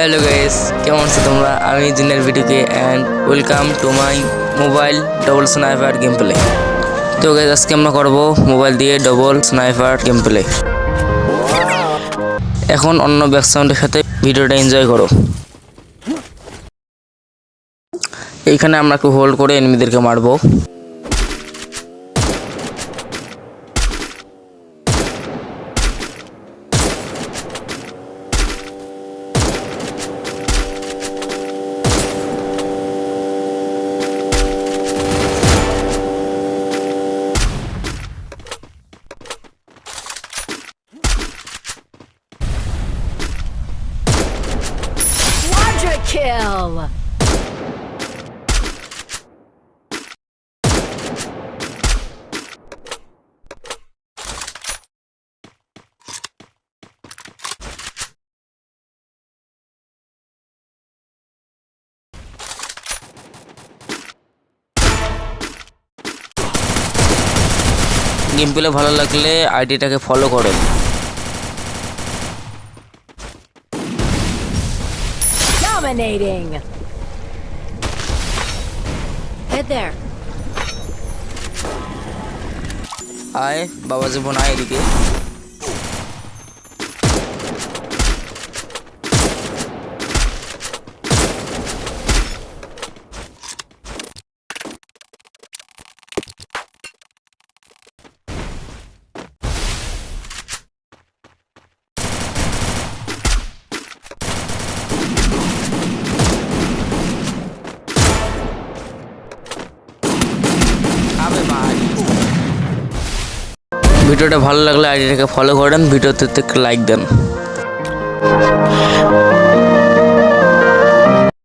Hello guys, কেমন আছো তোমরা? আমি জিনের ভিডিওকে and welcome to my mobile double sniper game play তো গাইস আজকে আমরা করব মোবাইল দিয়ে ডবল স্নাইপার গেম প্লে এখন অন্য ব্যাকসাউন্ডের সাথে ভিডিওটা এনজয় করো। এইখানে আমরা একটু হোল্ড করে এনিমিদেরকে মারবো। Quadra kill! গেম প্লে ভালো লাগলে আইডিটাকে ফলো করো Dominating! Head there. আয় বাবা জীবন আয় এদিকে ভিডিওটা ভালো লাগলে আইডিটাকে ফলো করেন ভিডিওতে লাইক দেন।